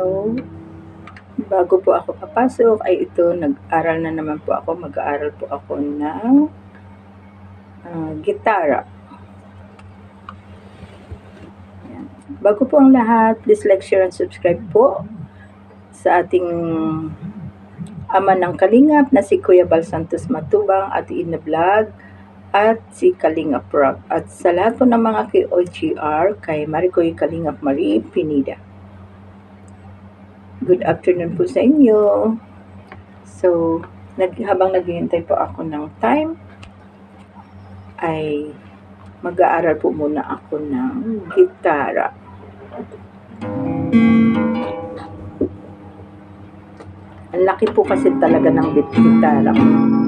So, bago po ako papasok ay ito, nag-aral na naman po ako. Mag-aaral po ako ng uh, gitara. Bago po ang lahat, please like, share, and subscribe po sa ating ama ng Kalingap na si Kuya Bal Santos Matubang at Ina Vlog at si Kalingap Rock. At sa lahat po ng mga KOGR, kay Maricoy Kalingap Marie Pinida. Good afternoon po sa inyo. So, nag, habang naghihintay po ako ng time, ay mag-aaral po muna ako ng gitara. Ang laki po kasi talaga ng gitara ko.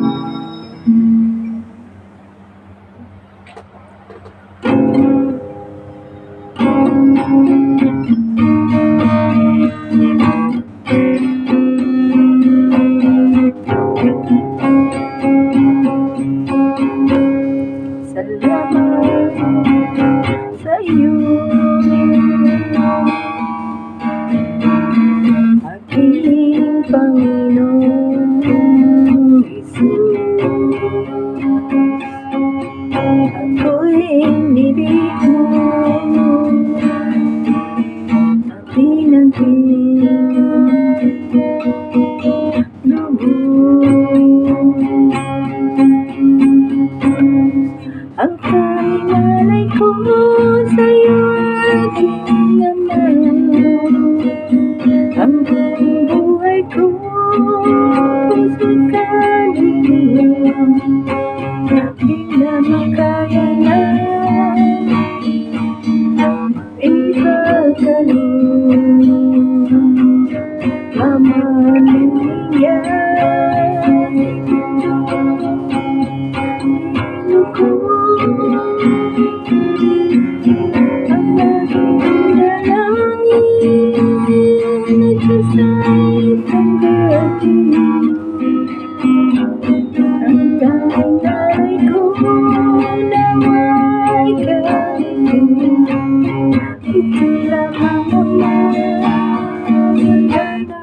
Panginoong Jesus Ako'y inibig mo. Ang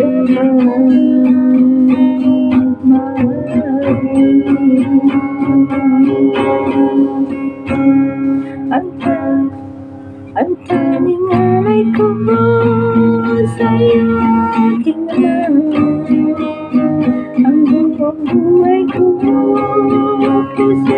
I'm alay ko po sa'yo aking mahal Ang buong buhay ko po sa'yo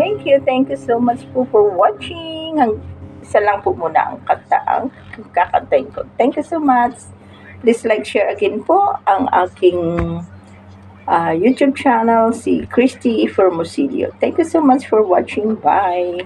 Thank you, thank you so much po for watching. Ang isa lang po muna ang kanta ang kakantayin ko. Thank you so much. Please like, share again po ang aking uh, YouTube channel, si Christy Formosilio. Thank you so much for watching. Bye!